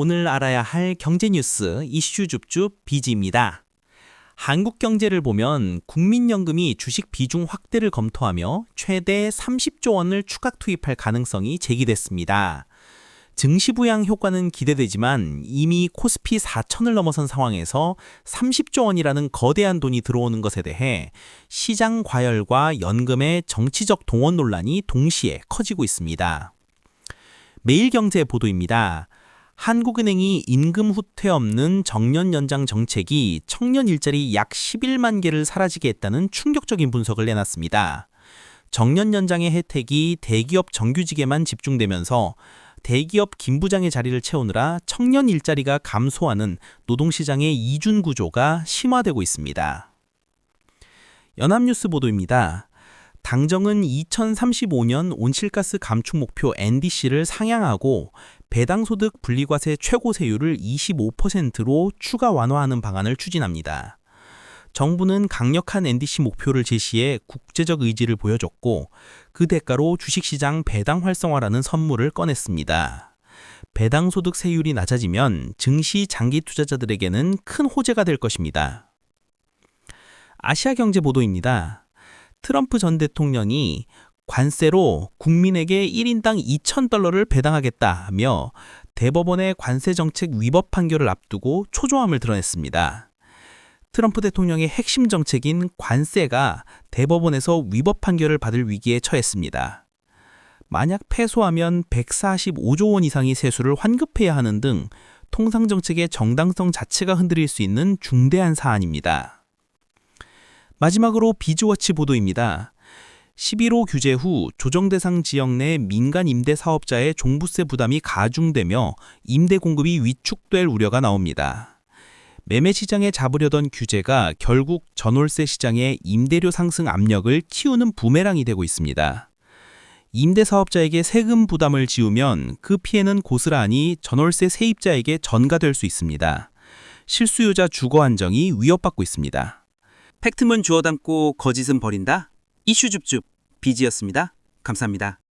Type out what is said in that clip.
오늘 알아야 할 경제 뉴스 이슈 줍줍 비지입니다. 한국 경제를 보면 국민연금이 주식 비중 확대를 검토하며 최대 30조 원을 추가 투입할 가능성이 제기됐습니다. 증시 부양 효과는 기대되지만 이미 코스피 4천을 넘어선 상황에서 30조 원이라는 거대한 돈이 들어오는 것에 대해 시장 과열과 연금의 정치적 동원 논란이 동시에 커지고 있습니다. 매일경제 보도입니다. 한국은행이 임금 후퇴 없는 정년 연장 정책이 청년 일자리 약 11만 개를 사라지게 했다는 충격적인 분석을 내놨습니다. 정년 연장의 혜택이 대기업 정규직에만 집중되면서 대기업 김부장의 자리를 채우느라 청년 일자리가 감소하는 노동시장의 이준 구조가 심화되고 있습니다. 연합뉴스 보도입니다. 당정은 2035년 온실가스 감축 목표 NDC를 상향하고 배당소득 분리과세 최고세율을 25%로 추가 완화하는 방안을 추진합니다. 정부는 강력한 NDC 목표를 제시해 국제적 의지를 보여줬고 그 대가로 주식시장 배당 활성화라는 선물을 꺼냈습니다. 배당소득 세율이 낮아지면 증시 장기 투자자들에게는 큰 호재가 될 것입니다. 아시아경제 보도입니다. 트럼프 전 대통령이 관세로 국민에게 1인당 2,000달러를 배당하겠다며 대법원의 관세 정책 위법 판결을 앞두고 초조함을 드러냈습니다. 트럼프 대통령의 핵심 정책인 관세가 대법원에서 위법 판결을 받을 위기에 처했습니다. 만약 패소하면 145조 원 이상의 세수를 환급해야 하는 등 통상 정책의 정당성 자체가 흔들릴 수 있는 중대한 사안입니다. 마지막으로 비즈워치 보도입니다. 11호 규제 후 조정 대상 지역 내 민간 임대 사업자의 종부세 부담이 가중되며 임대 공급이 위축될 우려가 나옵니다. 매매 시장에 잡으려던 규제가 결국 전월세 시장의 임대료 상승 압력을 키우는 부메랑이 되고 있습니다. 임대 사업자에게 세금 부담을 지우면 그 피해는 고스란히 전월세 세입자에게 전가될 수 있습니다. 실수요자 주거 안정이 위협받고 있습니다. 팩트문 주워 담고 거짓은 버린다? 이슈 줍줍 비지였습니다. 감사합니다.